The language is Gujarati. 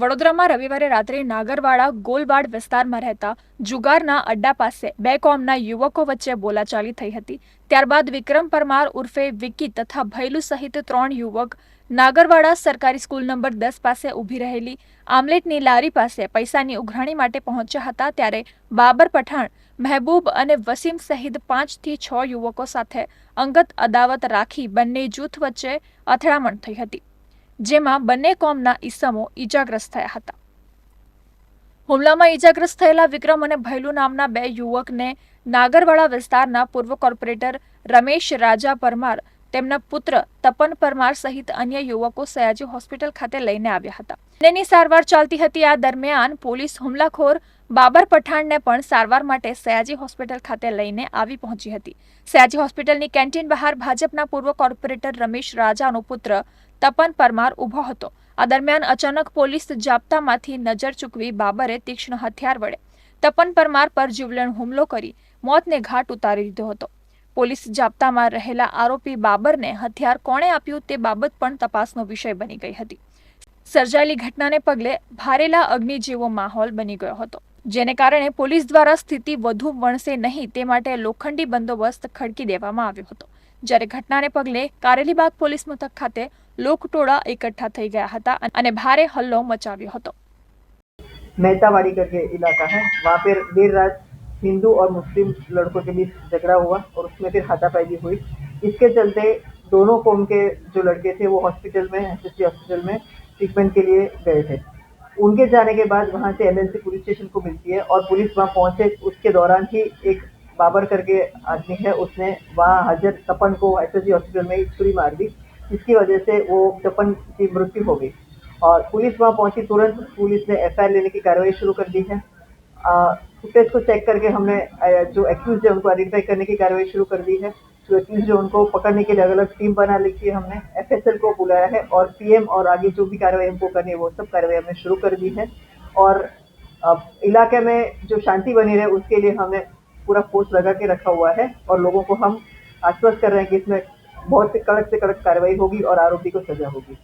વડોદરામાં રવિવારે રાત્રે નાગરવાડા ગોલબાડ વિસ્તારમાં રહેતા જુગારના અડ્ડા પાસે બે કોમના યુવકો વચ્ચે બોલાચાલી થઈ હતી. ત્યારબાદ વિક્રમ પરમાર ઉર્ફે વિકી તથા ભૈલુ સહિત ત્રણ યુવક નાગરવાડા સરકારી સ્કૂલ નંબર દસ પાસે ઊભી રહેલી આમલેટની લારી પાસે પૈસાની ઉઘરાણી માટે પહોંચ્યા હતા ત્યારે બાબર પઠાણ, મહેબૂબ અને વસીમ સહિત પાંચથી છ યુવકો સાથે અંગત અદાવત રાખી બંને જૂથ વચ્ચે અથડામણ થઈ હતી. જેમાં બંને કોમના ઈસમો ઈજાગ્રસ્ત થયા હતા. હુમલામાં ઈજાગ્રસ્ત થયેલા વિક્રમ અને ભૈલુ નામના બે યુવકને નાગરવાડા વિસ્તારના પૂર્વ કોર્પોરેટર રમેશ રાજા પરમાર, તેમના પુત્ર તપન પરમાર સહિત અન્ય યુવકો સયાજી હોસ્પિટલ ખાતે લઈને આવ્યા હતા. તેની સારવાર ચાલતી હતી. આ દરમિયાન પોલીસ હુમલાખોર બાબર પઠાણને પણ સારવાર માટે સયાજી હોસ્પિટલ ખાતે લઈને આવી પહોંચી હતી. સયાજી હોસ્પિટલની કેન્ટીન બહાર ભાજપના પૂર્વ કોર્પોરેટર રમેશ રાજાનો પુત્ર તપન પરમાર ઊભો હતો. આ દરમિયાન અચાનક પોલીસ જાપ્તામાંથી નજર ચૂકવી બાબરે તીક્ષ્ણ હથિયાર વડે તપન પરમાર પર જીવલેણ હુમલો કરી મોતને ઘાટ ઉતારી દીધો હતો. પોલીસ જાપ્તામાં રહેલા આરોપી બાબરને હથિયાર કોણે આપ્યું તે બાબત પણ તપાસનો વિષય બની ગઈ હતી. સર્જાયેલી ઘટનાને પગલે ભારેલા અગ્નિ જેવો માહોલ બની ગયો હતો. જેને કારણે પોલીસ દ્વારા સ્થિતિ વધુ વણસે નહીં તે માટે લોખંડી બંદોબસ્ત ખડકી દેવામાં આવ્યો હતો જ્યારે ઘટનાને પગલે કારેલીબાગ પોલીસ મથક ખાતે લોકટોળા એકઠા થઈ ગયા હતા અને ભારે હલ્લો મચાવ્યો હતો मेहतावाड़ी करके इलाका है वहाँ पर देर रात हिंदू और मुस्लिम लड़कों के बीच झगड़ा हुआ और उसमें फिर हाथापाई हुई इसके चलते दोनों कौम के जो लड़के थे वो हॉस्पिटल में एस हॉस्पिटल में ट्रीटमेंट के लिए गए थे उनके जाने के बाद वहाँ से एमएनसी पुलिस स्टेशन को मिलती है और पुलिस वहाँ पहुँचे उसके दौरान ही एक बाबर करके आदमी है, उसने वहाँ हाजिर तपन को एस हॉस्पिटल में छुरी मार दी, जिसकी वजह से वो तपन की मृत्यु हो गई। और पुलिस वहाँ पहुँची, तुरंत पुलिस ने एफआईआर लेने की कार्रवाई शुरू कर दी है। फुटेज को चेक करके हमने जो एक्यूज है, उनको आइडेंटिफाई करने की कार्रवाई शुरू कर दी है। जो एटलीस्ट जो उनको पकड़ने के लिए अलग अलग टीम बना ली थी, हमने एफएसएल को बुलाया है और पीएम और आगे जो भी कार्रवाई हमको करनी है, वो सब कार्रवाई हमने शुरू कर दी है। और अब इलाके में जो शांति बनी रहे, उसके लिए हमें पूरा फोर्स लगा के रखा हुआ है और लोगों को हम आश्वस्त कर रहे हैं कि इसमें बहुत से कड़क से कड़क कार्रवाई होगी और आरोपी को सजा होगी।